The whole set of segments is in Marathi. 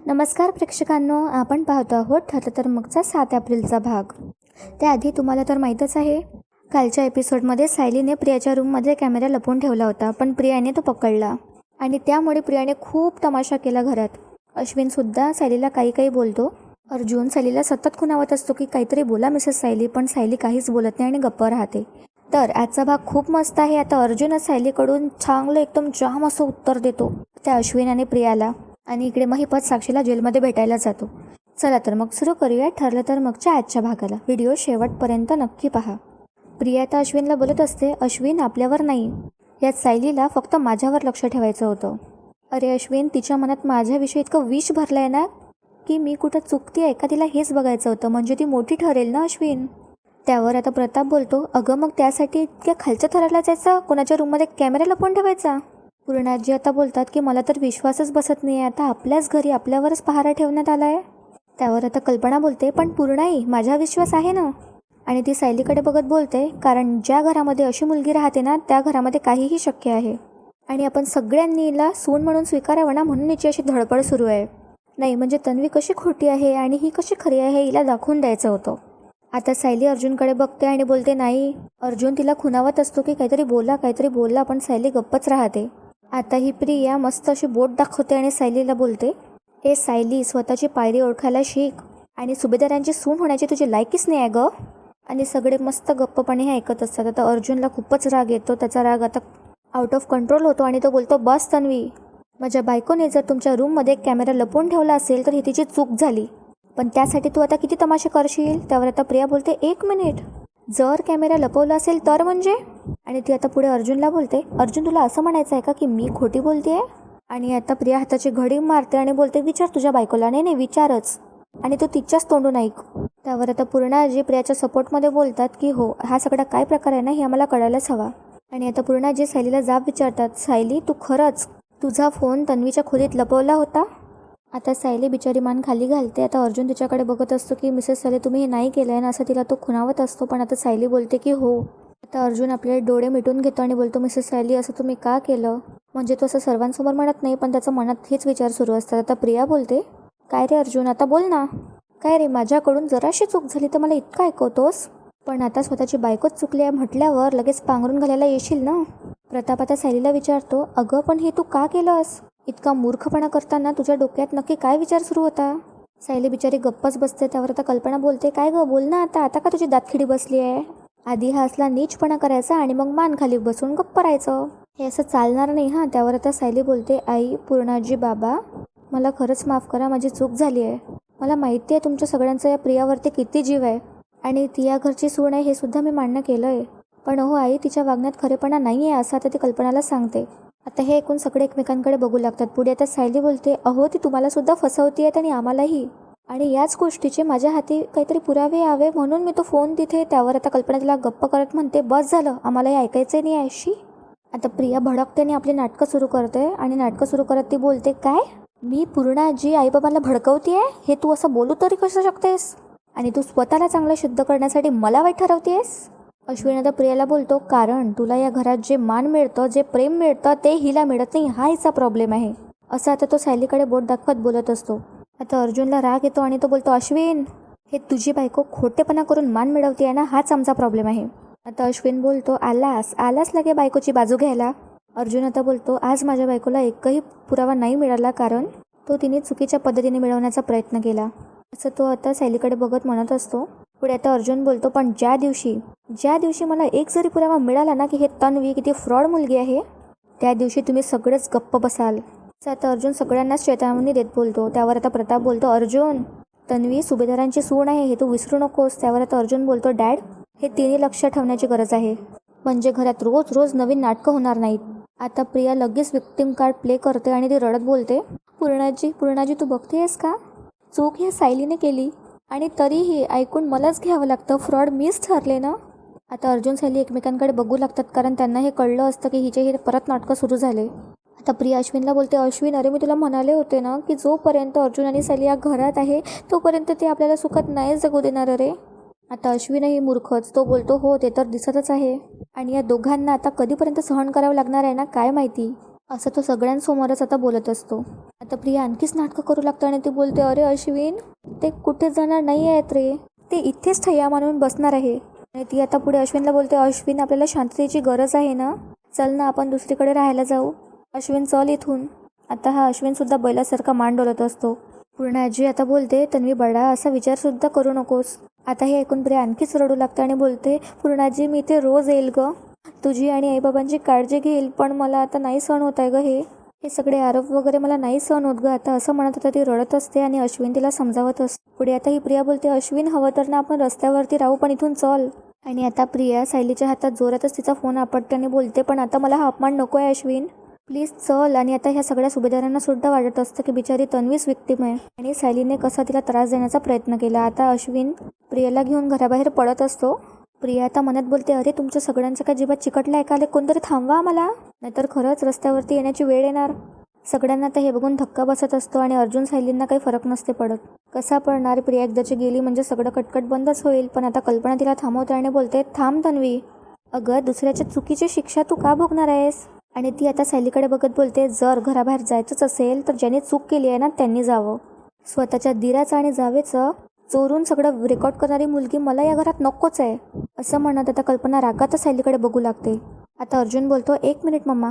नमस्कार प्रेक्षकांनो आपण पाहतो आहोत ठरलं तर मगचा सात एप्रिलचा भाग. त्याआधी तुम्हाला तर माहीतच आहे कालच्या एपिसोडमध्ये सायलीने प्रियाच्या रूममध्ये कॅमेरा लपवून ठेवला होता पण प्रियाने तो पकडला. आणि त्यामुळे प्रियाने खूप तमाशा केला घरात. अश्विनसुद्धा सायलीला काही काही बोलतो. अर्जुन सायलीला सतत खुणावत असतो की काहीतरी बोला मिसेस सायली पण सायली काहीच बोलत नाही आणि गप्प राहते. तर आजचा भाग खूप मस्त आहे. आता अर्जुनच सायलीकडून चांगलं एकदम जाम असं उत्तर देतो. त्या अश्विन आणि प्रियाला. आणि इकडे महिपत साक्षीला जेलमध्ये भेटायला जातो. चला तर मग सुरू करूया ठरलं तर मगच्या आजच्या भागाला. व्हिडिओ शेवटपर्यंत नक्की पहा. प्रिया आता अश्विनला बोलत असते अश्विन आपल्यावर नाही. या सायलीला फक्त माझ्यावर लक्ष ठेवायचं होतं. अरे अश्विन तिच्या मनात माझ्याविषयी इतकं विष भरलं आहे ना की मी कुठं चुकती आहे का तिला हेच बघायचं होतं. म्हणजे ती मोठी ठरेल ना अश्विन? त्यावर आता प्रताप बोलतो अगं मग त्यासाठी इतक्या खालच्या थराला जायचा? कोणाच्या रूममध्ये कॅमेरा लपवून ठेवायचा? पूर्णाजी आता बोलतात की मला तर विश्वासच बसत नाही आहे आता आपल्याच घरी आपल्यावरच पहारा ठेवण्यात आला आहे त्यावर आता कल्पना बोलते पण पूर्णाई माझा विश्वास आहे ना? आणि ती सायलीकडे बघत बोलते कारण ज्या घरामध्ये अशी मुलगी राहते ना त्या घरामध्ये काहीही शक्य आहे. आणि आपण सगळ्यांनी हिला सून म्हणून स्वीकारावं ना म्हणून हिची अशी धडपड सुरू आहे. नाही म्हणजे तन्वी कशी खोटी आहे आणि ही कशी खरी आहे हिला दाखवून द्यायचं होतं. आता सायली अर्जुनकडे बघते आणि बोलते नाही अर्जुन तिला खुनावत असतो की काहीतरी बोला काहीतरी बोला पण सायली गप्पच राहते. आता ही प्रिया मस्त अशी बोट दाखवते आणि सायलीला बोलते ए सायली स्वतःची पायरी ओळखायला शिक आणि सुभेदारांची सून होण्याची तुझी लायकीच नाही आहे ग. आणि सगळे मस्त गप्पपणे हे ऐकत असतात. आता अर्जुनला खूपच राग येतो. त्याचा राग आता आउट ऑफ कंट्रोल होतो आणि तो बोलतो बस तन्वी माझ्या बायकोने जर तुमच्या रूममध्ये कॅमेरा लपवून ठेवला असेल तर ही तिची चूक झाली. पण त्यासाठी तू आता किती तमाशे करशील? त्यावर आता प्रिया बोलते एक मिनिट. जर कॅमेरा लपवला असेल तर म्हणजे? आणि ती आता पुढे अर्जुनला बोलते. अर्जुन तुला असं म्हणायचं आहे का की मी खोटी बोलते आणि आता प्रिया हाताची घडी मारते आणि बोलते विचार तुझ्या बायकोला. नाही नाही विचारच. आणि तू तिच्याच तोंडून ऐक. त्यावर आता पूर्णाजी प्रियाच्या सपोर्टमध्ये बोलतात की हो हा सगळा काय प्रकार आहे ना हे आम्हाला कळायलाच हवा. आणि आता पूर्णाजी सायलीला जाब विचारतात सायली तू खरंच तुझा फोन तन्वीच्या खोलीत लपवला होता? आता सायली बिचारी मान खाली घालते. आता अर्जुन तिच्याकडे बघत असतो की मिसेस सायली तुम्ही हे नाही केलं आहे ना? असं तिला तो खुणावत असतो. पण आता सायली बोलते की हो. आता अर्जुन आपले डोळे मिटून घेतो आणि बोलतो मिसेस सायली असं तुम्ही का केलं? म्हणजे तो असं सर्वांसमोर म्हणत नाही पण त्याच्या मनात हेच विचार सुरू असतात. आता प्रिया बोलते काय रे अर्जुन आता बोल ना. काय रे माझ्याकडून जराशी चूक झाली तर मला इतकं ऐकवतोस? पण आता स्वतःची बायकोच चुकली आहे म्हटल्यावर लगेच पांघरून घालायला येशील ना? प्रताप आता सायलीला विचारतो अगं पण हे तू का केलंस? इतका मूर्खपणा करताना तुझ्या डोक्यात नक्की काय विचार सुरू होता? सायली बिचारी गप्पच बसते त्यावर आता कल्पना बोलते काय गं बोल ना आता आता का तुझी दातखिडी बसली आहे? आधी हा असला नीचपणा करायचा आणि मग मान खाली बसून गप्प राहायचं. हे असं चालणार नाही हां. त्यावर आता सायली बोलते आई पूर्णाजी बाबा मला खरंच माफ करा माझी चूक झाली आहे. मला माहिती आहे तुमच्या सगळ्यांचा या प्रियावरती किती जीव आहे आणि ती या घरची सून आहे हे सुद्धा मी मान्य केलं आहे पण अहो आई तिच्या वागण्यात खरेपणा नाही आहे असं आता ती कल्पनाला सांगते. आता हे ऐकून सगळे एकमेकांकडे बघू लागतात. पुढे आता सायली बोलते अहो ती तुम्हाला सुद्धा फसवती आहेत आणि आम्हालाही. आणि याच गोष्टीचे माझ्या हाती काहीतरी पुरावे यावे म्हणून मी तो फोन तिथे त्यावर आता कल्पना तिला गप्प करत म्हणते बस झालं आम्हाला हे ऐकायचं नाही आहे अशी आता प्रिया भडकते आणि आपली नाटकं सुरू करते आणि नाटकं सुरू करत ती बोलते काय? मी पूर्ण आजी आईबाबांना भडकवते आहे हे तू असं बोलू तरी कसं शकतेस? आणि तू स्वतःला चांगलं शुद्ध करण्यासाठी मला वाईट ठरवतेस अश्विन आता प्रियाला बोलतो कारण तुला या घरात जे मान मिळतं जे प्रेम मिळतं ते हिला मिळत नाही. हा हिचा प्रॉब्लेम आहे. असं आता तो सायलीकडे बोट दाखवत बोलत असतो. आता अर्जुनला राग येतो आणि तो बोलतो अश्विन हे तुझी बायको खोटेपणा करून मान मिळवते ना हाच आमचा प्रॉब्लेम आहे. आता अश्विन बोलतो आलास आलास लगे बायकोची बाजू घ्यायला. अर्जुन आता बोलतो आज माझ्या बायकोला एकही पुरावा नाही मिळाला कारण तो तिने चुकीच्या पद्धतीने मिळवण्याचा प्रयत्न केला. असं तो आता सॅलीकडे बघत म्हणत असतो. पुढे आता अर्जुन बोलतो पण ज्या दिवशी ज्या दिवशी मला एक जरी पुरावा मिळाला ना की हे तन्वी किती फ्रॉड मुलगी आहे त्या दिवशी तुम्ही सगळेच गप्प बसाल. असं आता अर्जुन सगळ्यांनाच चेतावणी देत बोलतो. त्यावर आता प्रताप बोलतो अर्जुन तन्वी सुभेदारांची सून आहे हे तू विसरू नकोस. त्यावर आता अर्जुन बोलतो डॅड हे तिन्ही लक्ष ठेवण्याची गरज आहे. म्हणजे घरात रोज रोज नवीन नाटकं होणार नाहीत. आता प्रिया लगेच विक्टिम कार्ड प्ले करते आणि ती रडत बोलते पूर्णाजी पूर्णाजी तू बघतेस का? चूक ह्या सायलीने केली. आणि तरीही ऐकून मलाच घ्यावं लागतं. फ्रॉड मीच ठरले ना? आता अर्जुन सायली एकमेकांकडे बघू लागतात कारण त्यांना हे कळलं असतं की हिचे हे परत नाटकं सुरू झाले. आता प्रिया अश्विनला बोलते अश्विन अरे मी तुला म्हणाले होते ना की जोपर्यंत अर्जुन आणि सायली या घरात आहे तोपर्यंत ते आपल्याला सुखात नाही जगू देणार अरे. आता अश्विनही मूर्खच. तो बोलतो हो ते तर दिसतच आहे. आणि या दोघांना आता कधीपर्यंत सहन करावं लागणार आहे ना काय माहिती? असं तो सगळ्यांसमोरच आता बोलत असतो. आता प्रिया आणखीच नाटकं करू लागतं आणि ती बोलते अरे अश्विन ते कुठे जाणार नाही आहेत रे? ते इथेच ठैया मानून बसणार आहे. आणि ती आता पुढे अश्विनला बोलते अश्विन आपल्याला शांततेची गरज आहे ना? चल ना आपण दुसरीकडे राहायला जाऊ. अश्विन चल इथून. आता हा अश्विनसुद्धा बैलासारखा मान डोलत असतो. पूर्ण आजी आता बोलते तन्वी बडा असा विचारसुद्धा करू नकोस. आता हे ऐकून प्रिया आणखीच रडू लागते आणि बोलते पूर्णाजी मी इथे रोज येईल ग. तुझी आणि आईबाबांची काळजी घेईल पण मला आता नाही सहन होत आहे ग हे. हे सगळे आरोप वगैरे मला नाही सहन होत ग. आता असं म्हणत होता ती रडत असते आणि अश्विन तिला समजावत असते पुढे आता ही प्रिया बोलते अश्विन हवं तर ना आपण रस्त्यावरती राहू पण इथून चल. आणि आता प्रिया सायलीच्या हातात जोरातच तिचा फोन आपटते आणि बोलते पण आता मला हा अपमान नको आहे अश्विन. प्लीज चल. आणि आता ह्या सगळ्या सुभेदारांना सुद्धा वाटत असतं की बिचारी तन्वीच विक्टीम आहे. आणि सायलीने कसा तिला त्रास देण्याचा प्रयत्न केला. आता अश्विन प्रियाला घेऊन घराबाहेर पडत असतो. प्रिया आता मनात बोलते अरे तुमच्या सगळ्यांचं काय जीवात चिकटलं आहे का? आले कोणतरी थांबवा मला नाहीतर खरंच रस्त्यावरती येण्याची वेळ येणार. सगळ्यांना तर हे बघून धक्का बसत असतो आणि अर्जुन सायलींना काही फरक नसते पडत. कसा पडणार? प्रिया एकदाची गेली म्हणजे सगळं कटकट बंदच होईल. पण आता कल्पना तिला थांबवते आणि बोलते थांब तन्वी. अगं दुसऱ्याच्या चुकीची शिक्षा तू का भोगणार आहेस? आणि ती आता सायलीकडे बघत बोलते जर घराबाहेर जायचंच असेल तर ज्याने चूक केली आहे ना त्यांनी जावं. स्वतःच्या दिराचं आणि जावेचं चोरून सगळं रेकॉर्ड करणारी मुलगी मला या घरात नकोच आहे असं म्हणत आता कल्पना रागातच सायलीकडे बघू लागते. आता अर्जुन बोलतो एक मिनिट मम्मा.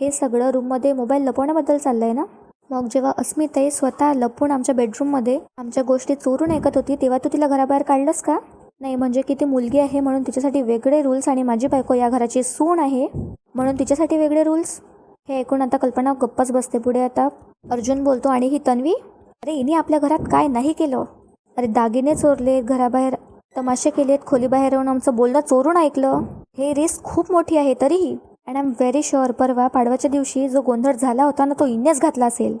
हे सगळं रूममध्ये मोबाईल लपवण्याबद्दल चाललंय ना? मग जेव्हा अस्मिताई स्वतः लपून आमच्या बेडरूममध्ये आमच्या गोष्टी चोरून ऐकत होती तेव्हा तू तिला घराबाहेर काढलंस का? नाही म्हणजे की ती मुलगी आहे म्हणून तिच्यासाठी वेगळे रूल्स आणि माझी बायको या घराची सून आहे म्हणून तिच्यासाठी वेगळे रूल्स हे ऐकून आता कल्पना गप्पच बसते पुढे आता. अर्जुन बोलतो आणि ही तन्वी? अरे हिने आपल्या घरात काय नाही केलं? अरे दागिने चोरले घराबाहेर तमाशे केलेत खोलीबाहेर येऊन आमचं बोलणं चोरून ऐकलं. हे रिस्क खूप मोठी आहे तरीही. And I am very sure परवा पाडव्याच्या दिवशी जो गोंधळ झाला होता ना तो इनेच घातला असेल.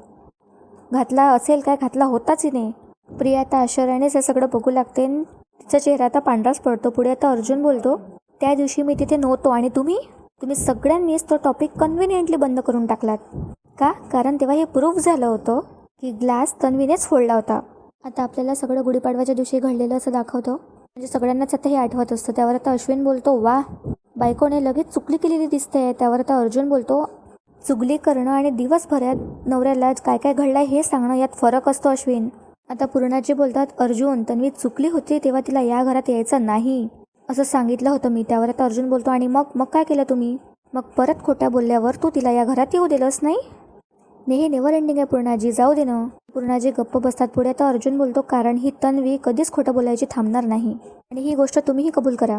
घातला असेल काय घातला होताच इने प्रिया आता आश्चर्यानेच हे सगळं बघू लागते तिचा चेहरा आता पांढराच पडतो. पुढे आता अर्जुन बोलतो त्या दिवशी मी तिथे नव्हतो आणि तुम्ही? तुम्ही सगळ्यांनीच तो टॉपिक कन्व्हिनियंटली बंद करून टाकलात. का? कारण तेव्हा हे प्रूफ झालं होतं की ग्लास तन्वीनेच फोडला होता. आता आपल्याला सगळं गुढीपाडव्याच्या दिवशी घडलेलं असं दाखवतं. म्हणजे सगळ्यांनाच आता हे आठवत असतं. त्यावर आता अश्विन बोलतो वा बायकोने लगेच चुकली केलेली दिसते. त्यावर आता अर्जुन बोलतो चुगली करणं आणि दिवसभरात नवऱ्याला काय काय घडलं हे सांगणं यात फरक असतो अश्विन. आता पूर्णाजी बोलतात अर्जुन तन्वी चुकली होती तेव्हा तिला या घरात यायचं नाही. असं सांगितलं होतं मी. त्यावर आता अर्जुन बोलतो आणि मग मग काय केलं तुम्ही? मग परत खोट्या बोलल्यावर तू तिला या घरात येऊ दिलंस नाही? ने हे नेवर एंडिंग आहे पूर्णाजी. जाऊ दे ना. पूर्णाजी गप्प बसतात पुढे. आता अर्जुन बोलतो कारण ही तन्वी कधीच खोटं बोलायची थांबणार नाही. आणि ही गोष्ट तुम्हीही कबूल करा.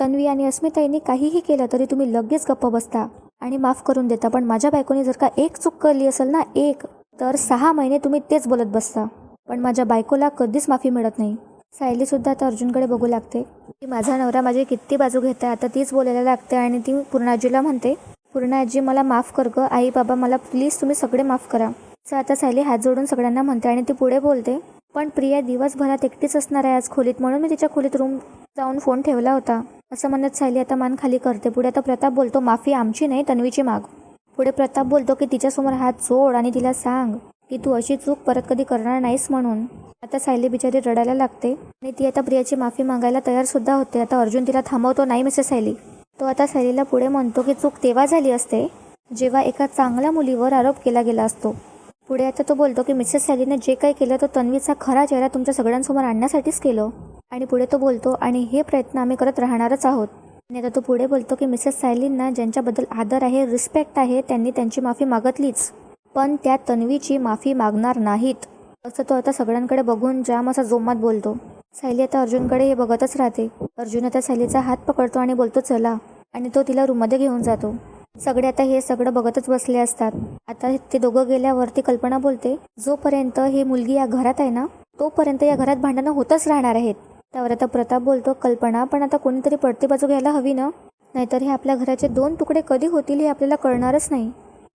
तन्वी आणि अस्मिताईंनी काहीही केलं तरी तुम्ही लगेच गप्प बसता आणि माफ करून देता. पण माझ्या बायकोने जर का एक चूक करली असेल ना एक तर सहा महिने तुम्ही तेच बोलत बसता. पण माझ्या बायकोला कधीच माफी मिळत नाही. सायलीसुद्धा आता अर्जुनकडे बघू लागते. की माझा नवरा माझी किती बाजू घेत आहे आता तीच बोलायला लागते आणि ती पूर्णाजीला म्हणते पूर्णाजी मला माफ कर ग. आई बाबा मला प्लीज तुम्ही सगळे माफ करा. असं आता सायली हात जोडून सगळ्यांना म्हणते आणि ती पुढे बोलते पण प्रिया दिवसभरात एकटीच असणार आहे आज खोलीत म्हणून मी तिच्या खोलीत रूम जाऊन फोन ठेवला होता. असं म्हणत सायली आता मान खाली करते. पुढे आता प्रताप बोलतो माफी आमची नाही तन्वीची माग. पुढे प्रताप बोलतो की तिच्यासमोर हात जोड आणि तिला सांग की तू अशी चूक परत कधी करणार नाहीस म्हणून. आता सायली बिचारी रडायला लागते आणि ती आता प्रियाची माफी मागायला तयार सुद्धा होते. आता अर्जुन तिला थांबवतो. नाही मिसेस सायली. तो आता सायलीला पुढे म्हणतो की चूक तेव्हा झाली असते जेव्हा एका चांगल्या मुलीवर आरोप केला गेला असतो. पुढे आता तो बोलतो की मिसेस सॅलीने जे काही केलं तो तन्वीचा खरा चेहरा तुमच्या सगळ्यांसमोर आणण्यासाठीच केलं. आणि पुढे तो बोलतो आणि हे प्रयत्न आम्ही करत राहणारच आहोत. आणि आता तो पुढे बोलतो की मिसेस सायलींना ज्यांच्याबद्दल आदर आहे रिस्पेक्ट आहे त्यांनी त्यांची माफी मागितलीच. पण त्या तन्वीची माफी मागणार नाहीत. असं तो आता सगळ्यांकडे बघून जाम असा जोमात बोलतो. सायली आता अर्जुनकडे हे बघतच राहते. अर्जुन आता सायलीचा हात पकडतो आणि बोलतो चला. आणि तो तिला रूममध्ये घेऊन जातो. सगळे आता हे सगळं बघतच बसले असतात. आता ते दोघं गेल्यावरती कल्पना बोलते जोपर्यंत ही मुलगी या घरात आहे ना तोपर्यंत या घरात भांडणं होतच राहणार आहेत. त्यावर आता प्रताप बोलतो कल्पना पण आता कोणीतरी पडती बाजू घ्यायला हवी ना? नाहीतर हे आपल्या घराचे दोन तुकडे कधी होतील हे आपल्याला कळणारच नाही.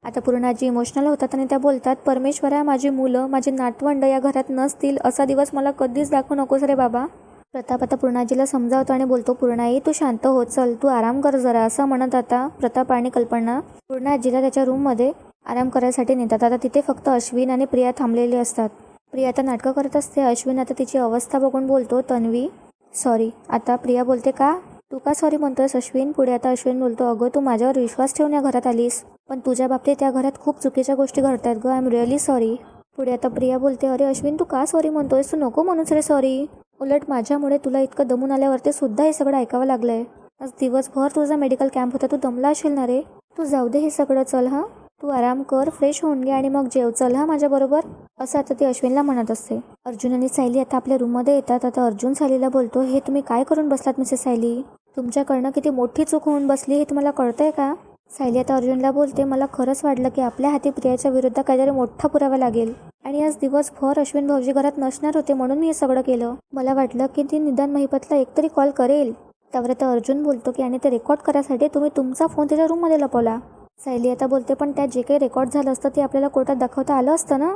आता पूर्णाजी इमोशनल होतात आणि त्या बोलतात परमेश्वरा माझी मुलं माझी नातवंड या घरात नसतील असा दिवस मला कधीच दाखवू नकोस रे बाबा. प्रताप आता पूर्णाजीला समजावतो आणि बोलतो पूर्णाई तू शांत हो चल तू आराम कर जरा असं म्हणत आता प्रताप आणि कल्पना पूर्णाजीला त्याच्या रूममध्ये आराम करायसाठी नेतात. आता तिथे फक्त अश्विन आणि प्रिया थांबलेली असतात. प्रिया आता नाटकं करत असते. अश्विन आता तिची अवस्था बघून बोलतो तन्वी सॉरी आता प्रिया बोलते का? तू का सॉरी म्हणतोस अश्विन? पुढे आता अश्विन बोलतो अगं तू माझ्यावर विश्वास ठेवून या घरात आलीस. पण तुझ्या बाबतीत त्या घरात खूप चुकीच्या गोष्टी घडतात गं. आय एम रिअली सॉरी पुढे आता प्रिया बोलते अरे अश्विन तू का सॉरी म्हणतोयस? तू नको म्हणूस रे सॉरी उलट माझ्यामुळे तुला इतकं दमून आल्यावरती सुद्धा हे सगळं ऐकावं लागलंय. आज दिवसभर तुझा मेडिकल कॅम्प होता तू दमला असेल ना रे? तू जाऊ दे हे सगळं चल हां? तू आराम कर फ्रेश होऊन घे आणि मग जेव. चल हा माझ्याबरोबर. असं आता ती अश्विनला म्हणत असते. अर्जुन आणि सायली आता आपल्या रूममध्ये येतात. आता अर्जुन सायलीला बोलतो हे तुम्ही काय करून बसलात मिसेस सायली? तुमच्याकडनं किती मोठी चूक होऊन बसली हे तुम्हाला कळतंय का? सायली आता अर्जुनला बोलते मला खरंच वाटलं की आपल्या हाती प्रियाच्या विरुद्ध काहीतरी मोठा पुरावा लागेल. आणि आज दिवसभर अश्विन भाऊजी घरात नसणार होते म्हणून मी हे सगळं केलं. मला वाटलं की ती निदान महिपतला एकतरी कॉल करेल. त्यावर आता अर्जुन बोलतो की आणि ते रेकॉर्ड करायसाठी तुम्ही तुमचा फोन त्याच्या रूममध्ये लपवला. सायली आता बोलते पण त्यात जे काही रेकॉर्ड झालं असतं ते आपल्याला कोर्टात दाखवता आलं असतं ना?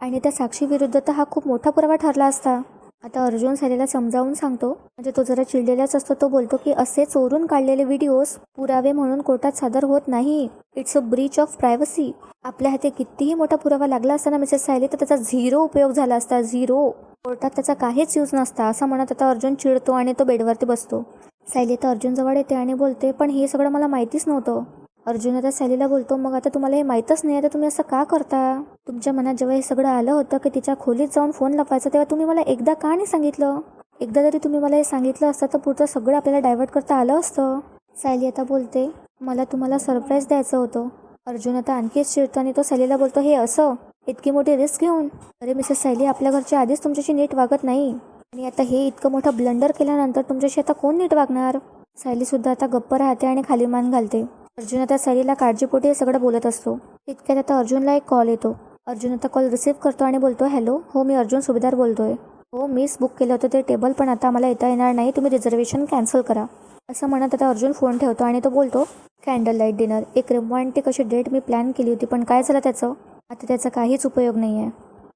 आणि त्या साक्षीविरुद्ध तर हा खूप मोठा पुरावा ठरला असता. आता अर्जुन सायलीला समजावून सांगतो म्हणजे तो जरा चिडलेलाच असतो तो बोलतो की असे चोरून काढलेले व्हिडिओज पुरावे म्हणून कोर्टात सादर होत नाही. It's a breach of privacy आपल्या हाती कितीही मोठा पुरावा लागला असता ना मिसेस सायली तर त्याचा झिरो उपयोग झाला असता झिरो. कोर्टात त्याचा काहीच यूज नसता असं म्हणत आता अर्जुन चिडतो आणि तो बेडवरती बसतो. सायली तर अर्जुनजवळ येते आणि बोलते पण हे सगळं मला माहितीच नव्हतं. अर्जुन आता सॅलीला बोलतो मग आता तुम्हाला हे माहीतच नाही आता तुम्ही असं का करता? तुमच्या मनात जेव्हा हे सगळं आलं होतं की तिच्या खोलीत जाऊन फोन लपवायचा तेव्हा तुम्ही मला एकदा का नाही सांगितलं? एकदा जरी तुम्ही मला हे सांगितलं असतं तर पुढचं सगळं आपल्याला डायव्हर्ट करता आलं असतं. सायली आता बोलते मला तुम्हाला सरप्राईज द्यायचं होतं. अर्जुन आता आणखीच चिडतो आणि तो सॅलीला बोलतो हे असं? इतकी मोठी रिस्क घेऊन? अरे मिसेस सॅली आपल्या घरच्या आधीच तुमच्याशी नीट वागत नाही. आणि आता हे इतकं मोठं ब्लंडर केल्यानंतर तुमच्याशी आता कोण नीट वागणार? सॅलीसुद्धा आता गप्प राहते आणि खाली मान घालते. अर्जुन आता सायलीला काळजीपोटी हे सगळं बोलत असतो. तितक्यात आता अर्जुनला एक कॉल येतो. अर्जुन आता कॉल रिसीव्ह करतो आणि बोलतो हॅलो हो मी अर्जुन सुभेदार बोलतोय. हो मीच बुक केलं होतं ते टेबल पण आता मला येता येणार नाही. तुम्ही रिझर्वेशन कॅन्सल करा. असं म्हणत आता अर्जुन फोन ठेवतो आणि तो बोलतो कॅन्डल लाइट डिनर एक रोमॅन्टिक अशी डेट मी प्लॅन केली होती पण काय झालं त्याचं? आता त्याचा काहीच उपयोग नाही आहे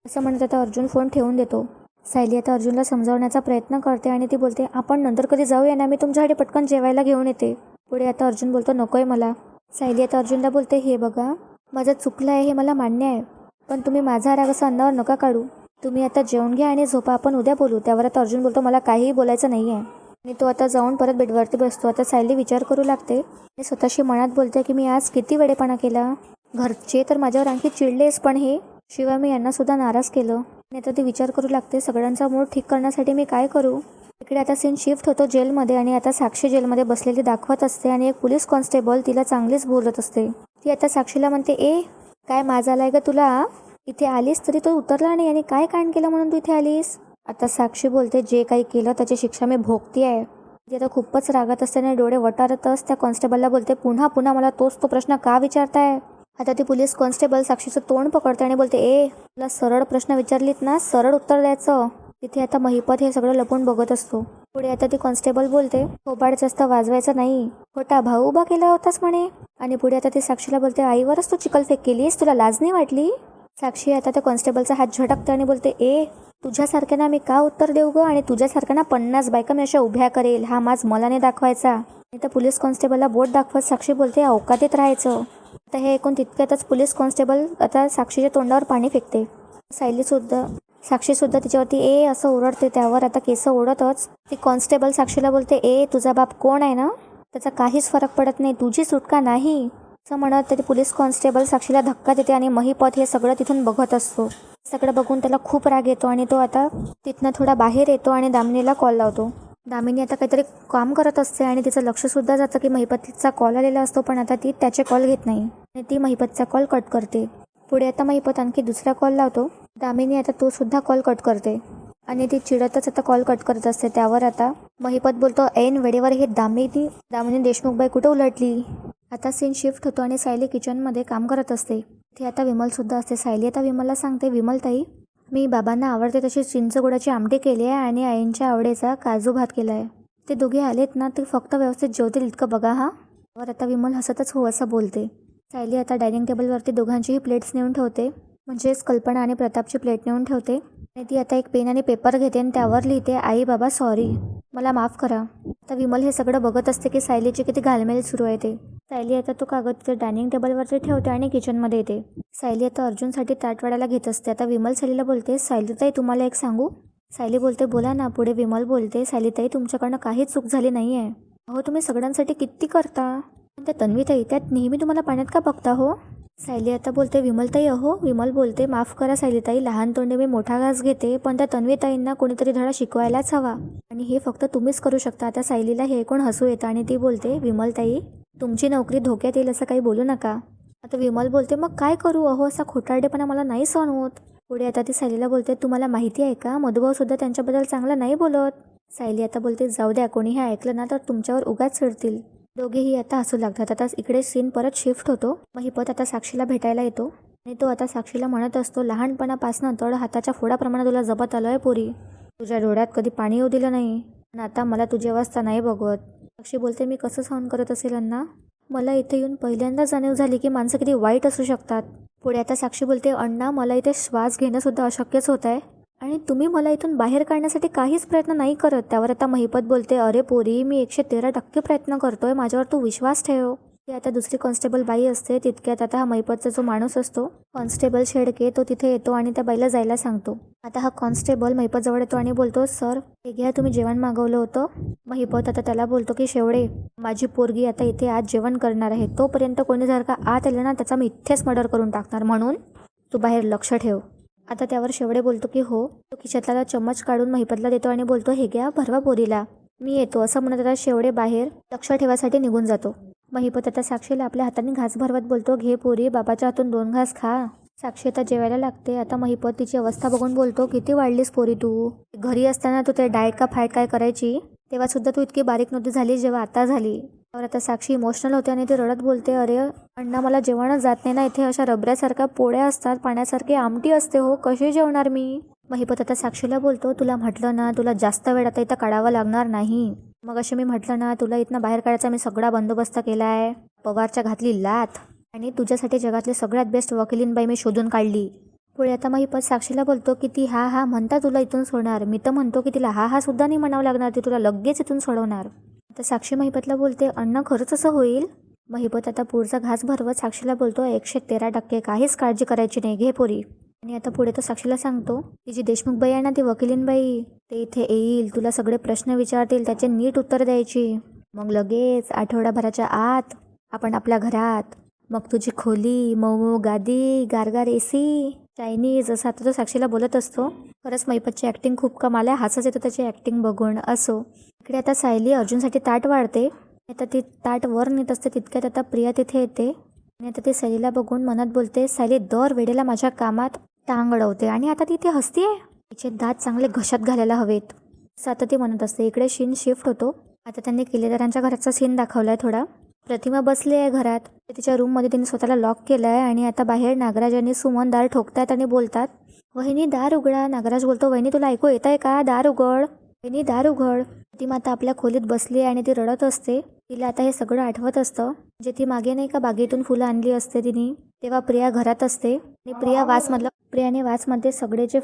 असं म्हणत आता अर्जुन फोन ठेवून देतो. सायली आता अर्जुनला समजावण्याचा प्रयत्न करते आणि ती बोलते आपण नंतर कधी जाऊया ना? मी तुमच्यासाठी पटकन जेवायला घेऊन येते. पुढे आता अर्जुन बोलतो नकोय मला. सायली आता अर्जुनला बोलते हे बघा माझं चुकलं आहे हे मला मान्य आहे. पण तुम्ही माझा राग असं अन्नावर नका काढू. तुम्ही आता जेवण घ्या आणि झोपा. आपण उद्या बोलू. त्यावर आता अर्जुन बोलतो मला काहीही बोलायचं नाही आहे आणि तो आता जाऊन परत बेडवरती बसतो. आता सायली विचार करू लागते. आणि स्वतःशी मनात बोलते की मी आज किती वेडेपणा केला. घरचे तर माझ्यावर आणखी चिडलेच पण हे शिवाय मी यांना सुद्धा नाराज केलं. आणि आता ती विचार करू लागते सगळ्यांचा मूड ठीक करण्यासाठी मी काय करू? इकडे आता सीन शिफ्ट होतो जेलमध्ये आणि आता साक्षी जेलमध्ये बसलेली दाखवत असते आणि एक पोलीस कॉन्स्टेबल तिला चांगलीच बोलत असते. ती आता साक्षीला म्हणते ए काय माझा आलाय का तुला? इथे आलीस तरी तो उतरला नाही आणि काय कांड केलं म्हणून तू इथे आलीस? आता साक्षी बोलते जे काही केलं त्याची शिक्षा मी भोगती आहे. ती आता खूपच रागत असते आणि डोळे वटारतच त्या कॉन्स्टेबलला बोलते पुन्हा पुन्हा मला तोच तो प्रश्न का विचारताय? आता ती पोलीस कॉन्स्टेबल साक्षीचं तोंड पकडते आणि बोलते ए तुला सरळ प्रश्न विचारलीत ना सरळ उत्तर द्यायचं. तिथे आता महिपत हे सगळं लपून बघत असतो. पुढे आता ती कॉन्स्टेबल बोलते फोबाड जास्त वाजवायचा नाही. खोटा भाऊ उभा केला होतास म्हणे. आणि पुढे आता ती साक्षीला बोलते आईवरच तू चिकलफेक केलीस तुला लाज नाही वाटली? साक्षी आता त्या कॉन्स्टेबलचा हात झटकते आणि बोलते ए तुझ्यासारख्यांना मी का उत्तर देऊ ग? आणि तुझ्यासारख्यांना पन्नास बायका मी अशा उभ्या करेल हा माज मला नाही दाखवायचा. आणि त्या पोलीस कॉन्स्टेबलला बोट दाखवत साक्षी बोलते अवकातीत राहायचं. आता हे ऐकून तितक्यातच पोलीस कॉन्स्टेबल आता साक्षीच्या तोंडावर पाणी फेकते. सायलीसुद्धा साक्षीसुद्धा तिच्यावरती ए असं ओरडते त्यावर आता केस ओढतच. ती कॉन्स्टेबल साक्षीला बोलते ए तुझा बाप कोण आहे ना? त्याचा काहीच फरक पडत नाही तुझी सुटका नाही. असं म्हणत तरी पोलीस कॉन्स्टेबल साक्षीला धक्का देते आणि महिपत हे सगळं तिथून बघत असतो. सगळं बघून त्याला खूप राग येतो आणि तो आता तिथनं थोडा बाहेर येतो आणि दामिनीला कॉल लावतो. दामिनी आता काहीतरी काम करत असते आणि तिचं लक्षसुद्धा जातं की महिपतचा कॉल आलेला असतो पण आता ती त्याचे कॉल घेत नाही. आणि ती महिपतचा कॉल कट करते. पुढे आता महिपत आणखी दुसरा कॉल लावतो. दामिनी आता तो सुद्धा कॉल कट करते. आणि ती चिडतच आता कॉल कट करत असते. त्यावर आता महिपत बोलतो ऐन वेळेवर हे दामिनी दामिनी देशमुखबाई कुठे उलटली? आता सीन शिफ्ट होतो आणि सायली किचनमध्ये काम करत असते. ते आता विमलसुद्धा असते. सायली आता विमलला सांगते विमल ताई मी बाबांना आवडते तशी चिंच गुडाची आमटी केली आहे आणि आईंच्या आवडीचा काजू भात केला आहे ते दोघे आलेत ना ते फक्त व्यवस्थित जेवतील इतकं बघा हा? वर आता विमल हसतच हो असं बोलते. सायली आता डायनिंग टेबलवरती दोघांचीही प्लेट्स नेऊन ठेवते. म्हणजेच कल्पना आणि प्रतापची प्लेट नेऊन ठेवते. आणि ती आता एक पेन आणि पेपर घेते आणि त्यावर लिहिते आई बाबा सॉरी मला माफ करा. आता विमल हे सगळं बघत असते की सायलीची किती घालमेल सुरू आहे ते. सायली आता तो कागद तिथे डायनिंग टेबलवरती ठेवते आणि किचनमध्ये येते. सायली आता अर्जुनसाठी ताट वाढायला घेत असते. आता विमल सायलीला बोलते सायलीताई तुम्हाला एक सांगू? सायली बोलते बोला ना. पुढे विमल बोलते सायलीताई तुमच्याकडनं काहीच चूक झाली नाही आहे अहो तुम्ही सगळ्यांसाठी किती करता? पण त्या तन्वीताई त्यात नेहमी तुम्हाला पाण्यात का बघता हो? सायली आता बोलते विमलताई अहो विमल बोलते माफ करा सायलीताई लहान तोंडे मी मोठा घास घेते पण त्या तन्वीताईंना कोणीतरी धडा शिकवायलाच हवा. आणि हे फक्त तुम्हीच करू शकता. आता सायलीला हे ऐकून हसू येतं आणि ती बोलते विमलताई तुमची नोकरी धोक्यात येईल असं काही बोलू नका. आता विमल बोलते मग काय करू? अहो असा खोटारडेपणा मला नाही सहन होत. पुढे आता ती सायलीला बोलते तुम्हाला माहिती आहे का? मधुभाऊ सुद्धा त्यांच्याबद्दल चांगलं नाही बोलत. सायली आता बोलते जाऊ द्या कोणी हे ऐकलं ना तर तुमच्यावर उगाच चिडतील दोघेही आता हसू लागतात. आता इकडे सीन परत शिफ्ट होतो. मग हिपत आता साक्षीला भेटायला येतो. आणि तो आता साक्षीला म्हणत असतो लहानपणापासून तळ हाताच्या फोडाप्रमाणे तुला जपत आलोय पोरी. तुझ्या डोळ्यात कधी पाणी येऊ दिलं नाही. आणि आता मला तुझी अवस्था नाही बघत साक्षी बोलते मी कसं सहन करत असेल अण्णा? मला इथे येऊन पहिल्यांदा जाणीव झाली की माणसं किती वाईट असू शकतात. पुढे आता साक्षी बोलते अण्णा मला इथे श्वास घेणं सुद्धा अशक्यच होत आहे आणि तुम्ही मला इथून बाहेर काढण्यासाठी काहीच प्रयत्न नाही करत. त्यावर आता महिपत बोलते अरे पोरी मी एकशे तेरा टक्के प्रयत्न करतोय. माझ्यावर तू विश्वास ठेव. ती आता दुसरी कॉन्स्टेबल बाई असते. तितक्यात आता हा महिपतचा जो माणूस असतो कॉन्स्टेबल शेडके तो तिथे येतो आणि त्या बाईला जायला सांगतो. आता हा कॉन्स्टेबल महिपत जवळ येतो आणि बोलतो सर हे घ्या तुम्ही जेवण मागवलं होतं. महिपत आता त्याला बोलतो की शेवडे माझी पोरगी आता इथे आज जेवण करणार आहे. तोपर्यंत कोणी जर का आत आलं ना त्याचा मी इथेच मर्डर करून टाकणार. म्हणून तू बाहेर लक्ष ठेव. आता त्यावर शेवडे बोलतो की हो. तो खिशातला चम्मच काढून महिपतला देतो आणि बोलतो हे घ्या भरवा पोरीला. मी येतो असं म्हणत आता शेवडे बाहेर लक्ष ठेवासाठी निघून जातो. महिपत आता साक्षीला आपल्या हाताने घास भरवत बोलतो घे पोरी बाबाच्या हातून दोन घास खा. साक्षी आता जेवायला लागते आता महिपत तिची अवस्था बघून बोलतो किती वाढलीस पोरी तू? घरी असताना तू ते डाएट का फाय काय करायची तेव्हा सुद्धा तू इतकी बारीक नव्हती झाली जेव्हा आता झाली. तर आता साक्षी इमोशनल होते आणि ती रडत बोलते अरे अण्णा मला जेवणच जात नाही ना इथे? अशा रबऱ्यासारख्या पोळ्या असतात पाण्यासारखी आमटी असते हो कशी जेवणार मी? महिपत आता साक्षीला बोलतो तुला म्हटलं ना तुला जास्त वेळ आता इथं काढावा लागणार नाही. मग असे मी म्हटलं ना तुला इथनं बाहेर काढायचा मी सगळा बंदोबस्त केला आहे पवारच्या घातली लाथ आणि तुझ्यासाठी जगातली सगळ्यात बेस्ट वकिलींबाई मी शोधून काढली. पुढे आता महिपत साक्षीला बोलतो की ती हा हा म्हणता तुला इथून सोडणार. मी तर म्हणतो की तिला हा हा सुद्धा नाही म्हणावं लागणार ती तुला लगेच इथून सोडवणार. आता साक्षी महिपतला बोलते अण्णा खरंच असं होईल? महिपत आता पुढचा घास भरवत साक्षीला बोलतो एकशे तेरा टक्के काहीच काळजी करायची नाही घे पोरी. आणि आता पुढे तो साक्षीला सांगतो की जी देशमुख बाई आहे ना ती वकिलीनबाई ते इथे येईल तुला सगळे प्रश्न विचारतील त्याचे नीट उत्तर द्यायची. मग लगेच आठवडाभराच्या आत आपण आपल्या घरात मग तुझी खोली मऊ गादी गारगार एसी चायनीज असं आता तो साक्षीला बोलत असतो. खरंच मैपतची ॲक्टिंग खूप कमाल आहे हसच येतो त्याची ॲक्टिंग बघून असो. इकडे आता सायली अर्जुनसाठी ताट वाढते. आता ती ताट वर नेत असते तितक्यात आता प्रिया तिथे येते. आणि आता ती सायलीला बघून मनात बोलते सायली दर वेळेला माझ्या कामात टांग अडवते आणि आता ती इथे हसतीये तिचे दात चांगले घशात घालायला हवेत. असं आता ती म्हणत असते इकडे सीन शिफ्ट होतो. आता त्यांनी किल्लेदारांच्या घराचा सीन दाखवलाय थोडा. प्रतिमा बसली आहे घरात. तिच्या रूममध्ये तिने स्वतःला लॉक केलं आहे आणि आता बाहेर नागराज आणि सुमन दार ठोकतायत आणि बोलतात वहिनी दार उघडा. नागराज बोलतो वहिनी तुला ऐकू येत आहे का? दार उघड. त्यांनी दार उघड. ती माता आपल्या खोलीत बसली आहे आणि ती रडत असते. तिला आता हे सगळं आठवत असतं. जे ती मागे नाही का बागेतून फुलं आणली असते तिने. तेव्हा प्रिया घरात असते. आणि प्रिया वासमधलं प्रियाने वासमध्ये सगळे जे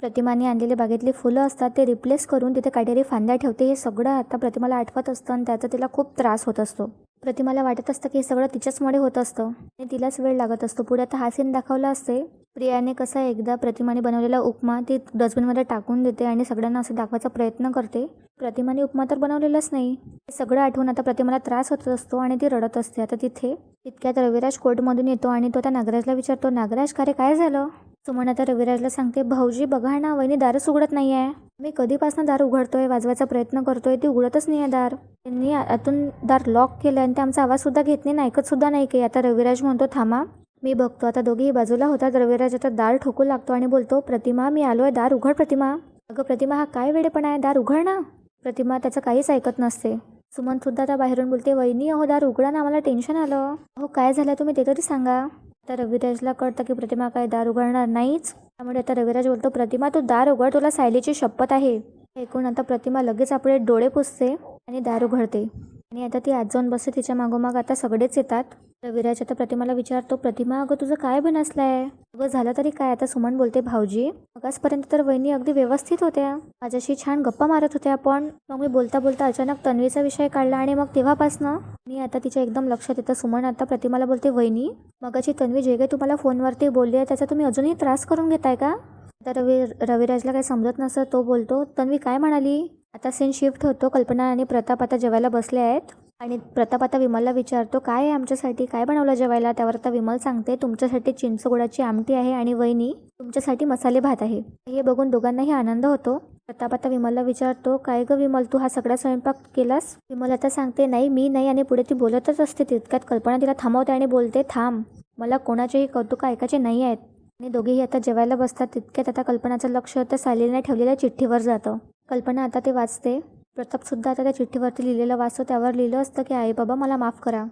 प्रतिमाने आणलेले बागेतली फुलं असतात ते रिप्लेस करून तिथे काहीतरी फांद्या ठेवते. हे सगळं आता प्रतिमाला आठवत असतं आणि त्याचा तिला खूप त्रास होत असतो. प्रतिमाला वाटत असतं की हे सगळं तिच्याचमुळे होत असतं. आणि तिलाच वेळ लागत असतो. पुढे आता हा सीन दाखवला असते. प्रियाने कसा एकदा प्रतिमाने बनवलेला उपमा ती डस्टबिनमध्ये टाकून देते आणि सगळ्यांना असं दाखवायचा प्रयत्न करते? प्रतिमाने उपमा तर बनवलेलाच नाही. हे सगळं आठवून आता प्रतिमाला त्रास होत असतो आणि ती रडत असते. आता तिथे तितक्यात रविराज कोर्टमधून येतो आणि तो त्या नागराजला विचारतो नागराज का रे? काय झालं? सुमन आता रविराजला सांगते भाऊजी बघा ना वहिनी दारच उघडत नाही आहे मी कधीपासून दार उघडतोय वाजवायचा प्रयत्न करतोय ती उघडतच नाही आहे दार. त्यांनी आतून दार लॉक केलं आणि ते आमचा आवाजसुद्धा घेत नाही ना ऐकत सुद्धा नाही काही. आता रविराज म्हणतो थांबा मी बघतो आता दोघेही बाजूला होतात रविराज आता दार ठोकू लागतो आणि बोलतो प्रतिमा मी आलो आहे दार उघड प्रतिमा. अगं प्रतिमा हा काय वेडेपणा आहे? दार उघड ना. प्रतिमा त्याचं काहीच ऐकत नसते. सुमन सुद्धा आता बाहेरून बोलते वहिनी अहो दार उघडा ना आम्हाला टेन्शन आलं. अहो काय झालं तुम्ही ते तरी सांगा. आता रविराजला कळतं की प्रतिमा काय दार उघडणार नाहीच. त्यामुळे आता रविराज बोलतो प्रतिमा तू दार उघड तुला सायलीची शपथ आहे. ऐकून आता प्रतिमा लगेच आपले डोळे पुसते आणि दार उघडते. आणि आता ती आज जाऊन बसते तिच्या मागोमाग आता सगळेच येतात. रविराज आता प्रतिमाला विचारतो प्रतिमा अगं तुझं काय बनसलंय? अगं झालं तरी काय? आता सुमन बोलते भाऊजी मगासपर्यंत तर वहिनी अगदी व्यवस्थित होत्या. माझ्याशी छान गप्पा मारत होत्या पण मग मी बोलता बोलता अचानक तन्वीचा विषय काढला आणि मग तेव्हापासनं मी आता तिच्या एकदम लक्षात येतं. सुमन आता प्रतिमाला बोलते वहिनी मगाची तन्वी जे काही तुम्हाला फोनवरती बोलली आहे त्याचा तुम्ही अजूनही त्रास करून घेताय का? आता रवी रविराजला काही समजत नसतं तो बोलतो तन्वी काय म्हणाली? आता सीन शिफ्ट होतो. कल्पना आणि प्रताप आता जेवायला बसले आहेत. आणि प्रताप आता विमलला विचारतो काय आहे आमच्यासाठी? काय बनवलं जेवायला? त्यावर आता विमल सांगते तुमच्यासाठी चिंचगुडाची आमटी आहे आणि वहिनी तुमच्यासाठी मसाले भात आहे. हे बघून दोघांनाही आनंद होतो. प्रताप आता विमलला विचारतो काय ग विमल तू हा सगळा स्वयंपाक केलास? विमल आता सांगते नाही मी नाही आणि पुढे ती बोलतच असते तितक्यात. कल्पना तिला थांबवते आणि बोलते थांब मला कोणाचेही कौतुक ऐकायचे नाही आहेत. आणि दोघेही आता जेवायला बसतात. तितक्यात आता कल्पनाचं लक्ष त्या सायलीने ठेवलेल्या चिठ्ठीवर जातं. कल्पना आता ते वाचते. प्रतापसुद्धा आता त्या चिठ्ठीवरती लिहिलेलं वाचतो. त्यावर लिहिलं असतं की आई बाबा मला माफ करा.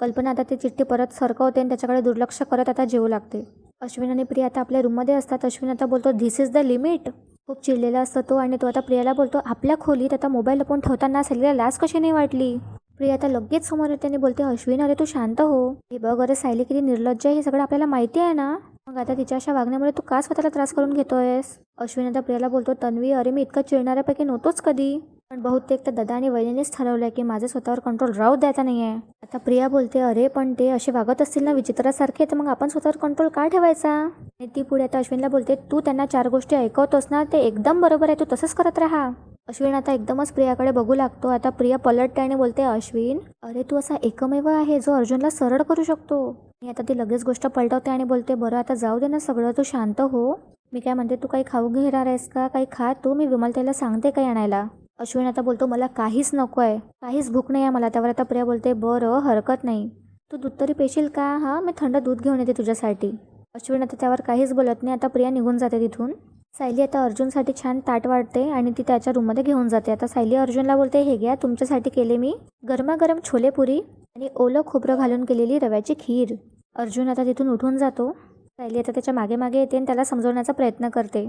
कल्पना आता ती चिठ्ठी परत सरकवते आणि त्याच्याकडे दुर्लक्ष करत आता जेवू लागते. अश्विन आणि प्रिया आता आपल्या रूममध्ये असतात. अश्विन आता बोलतो धिस इज द लिमिट खूप चिडलेला असतो तो आणि तो आता प्रियाला बोलतो आपल्या खोलीत आता मोबाईल लपवून ठेवताना सलीला लाज कशी नाही वाटली? प्रिया आता लगेच समोर येते आणि बोलते अश्विन अरे तू शांत हो. हे बघ अरे सायली किती निर्लज्ज आहे हे सगळं आपल्याला माहिती आहे ना? मग आता तिच्या अशा वागण्यामुळे तू का स्वतःला त्रास करून घेतोयस? अश्विन आता प्रियाला बोलतो तन्वी अरे मी इतका चिडणाऱ्यापैकी नव्हतोच कधी. पण बहुतेक तर दादा आणि वहिनीनेच ठरवलंय की माझं स्वतःवर कंट्रोल राहू द्यायचा नाही आहे आता प्रिया बोलते अरे पण ते असे वागत असतील ना विचित्रासारखे तर मग आपण स्वतःवर कंट्रोल का ठेवायचा? आणि ती पुढे आता अश्विनला बोलते तू त्यांना चार गोष्टी ऐकवतोस ना ते एकदम बरोबर आहे तू तसंच करत राहा. अश्विन आता एकदमच प्रियाकडे बघू लागतो. आता प्रिया पलटते आणि बोलते अश्विन अरे तू असा एकमेव आहे जो अर्जुनला सरळ करू शकतो. आणि आता ती लगेच गोष्ट पलटवते आणि बोलते बरं आता जाऊ दे ना सगळं तू शांत हो. मी काय म्हणते तू काही खाऊ घेणार आहेस का? काही खा तू मी विमल त्याला सांगते काही आणायला? अश्विन आता बोलतो मला काहीच नको आहे काहीच भूक नाही आहे मला. त्यावर आता प्रिया बोलते बरं हरकत नाही. तू दूध तरी पेशील का? हां मी थंड दूध घेऊन येते तुझ्यासाठी. अश्विन आता त्यावर काहीच बोलत नाही. आता प्रिया निघून जाते तिथून. सायली आता अर्जुनसाठी छान ताट वाढते आणि ती त्याच्या रूममध्ये घेऊन जाते. आता सायली अर्जुनला बोलते हे घ्या तुमच्यासाठी केले मी गरमागरम छोले पुरी आणि ओलं खोबरं घालून केलेली रव्याची खीर. अर्जुन आता तिथून उठून जातो. सायली आता त्याच्यामागे मागे येते आणि त्याला समजवण्याचा प्रयत्न करते.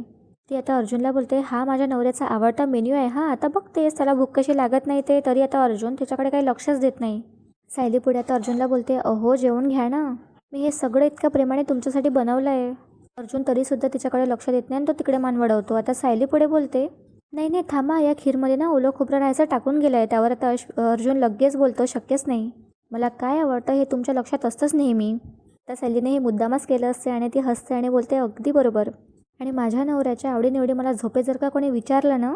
ती आता अर्जुनला बोलते हा माझ्या नवऱ्याचा आवडता मेन्यू आहे हा आता बघतेस त्याला भूक कशी लागत नाही ते तरी आता अर्जुन त्याच्याकडे काही लक्षच देत नाही. सायली पुढे आता अर्जुनला बोलते अहो जेवण घ्या ना. मी हे सगळं इतक्या प्रेमाने तुमच्यासाठी बनवलं आहे अर्जुन तरीसुद्धा तिच्याकडे लक्ष देत नाही आणि तो तिकडे मान वळवतो. आता सायली पुढे बोलते नाही नाही थांबा या खीरमध्ये ना ओलं खोबरं राहायचं टाकून गेलं आहे त्यावर आता अश अर्जुन लगेच बोलतो शक्यच नाही. मला काय आवडतं हे तुमच्या लक्षात असतंच नेहमी. तर सायलीने हे मुद्दामच केलं असते आणि ती हसते आणि बोलते अगदी बरोबर. आणि माझ्या नवऱ्याच्या आवडीनिवडी मला झोपे जर का कोणी विचारलं ना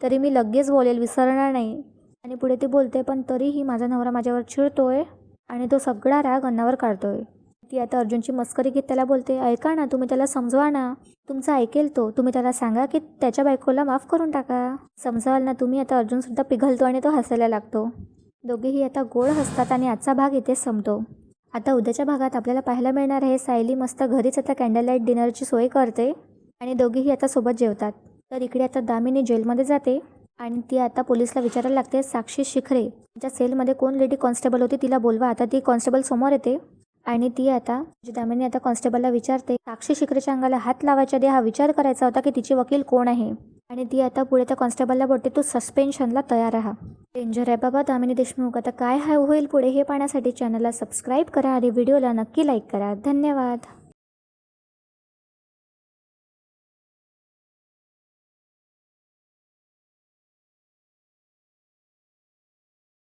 तरी मी लगेच बोलेल विसरणार नाही. आणि पुढे ती बोलते पण तरीही माझा नवरा माझ्यावर चिडतोय आणि तो सगळा राग अन्नावर काढतोय. ती आता अर्जुनची मस्करी घेत त्याला बोलते ऐका ना तुम्ही त्याला समजवा ना. तुमचं ऐकेल तो. तुम्ही त्याला सांगा की त्याच्या बायकोला माफ करून टाका. समजावाल ना तुम्ही आता अर्जुनसुद्धा पिघलतो आणि तो हसायला लागतो. दोघेही आता गोड हसतात आणि आजचा भाग इथेच संपतो. आता उद्याच्या भागात आपल्याला पाहायला मिळणार आहे सायली मस्त घरीच आता कॅन्डल लाइट डिनरची सोय करते आणि दोघेही आता सोबत जेवतात. तर इकडे आता दामिनी जेलमध्ये जाते आणि ती आता पोलिसला विचारायला लागते साक्षी शिखरे ज्या सेलमध्ये कोण लेडी कॉन्स्टेबल होती तिला बोलवा. आता ती कॉन्स्टेबल समोर येते. आणि ती आता जी दामिनी आता कॉन्स्टेबलला विचारते साक्षी शिखरेच्या अंगाला हात लावायच्या आधी हा विचार करायचा होता की तिची वकील कोण आहे? आणि ती आता पुढे त्या कॉन्स्टेबलला बोलते तू सस्पेन्शनला तयार राहा. डेंजर आहे बाबा दामिनी देशमुख आता काय हाय होईल पुढे हे पाहण्यासाठी चॅनलला सबस्क्राईब करा आणि व्हिडिओला नक्की लाईक करा. धन्यवाद.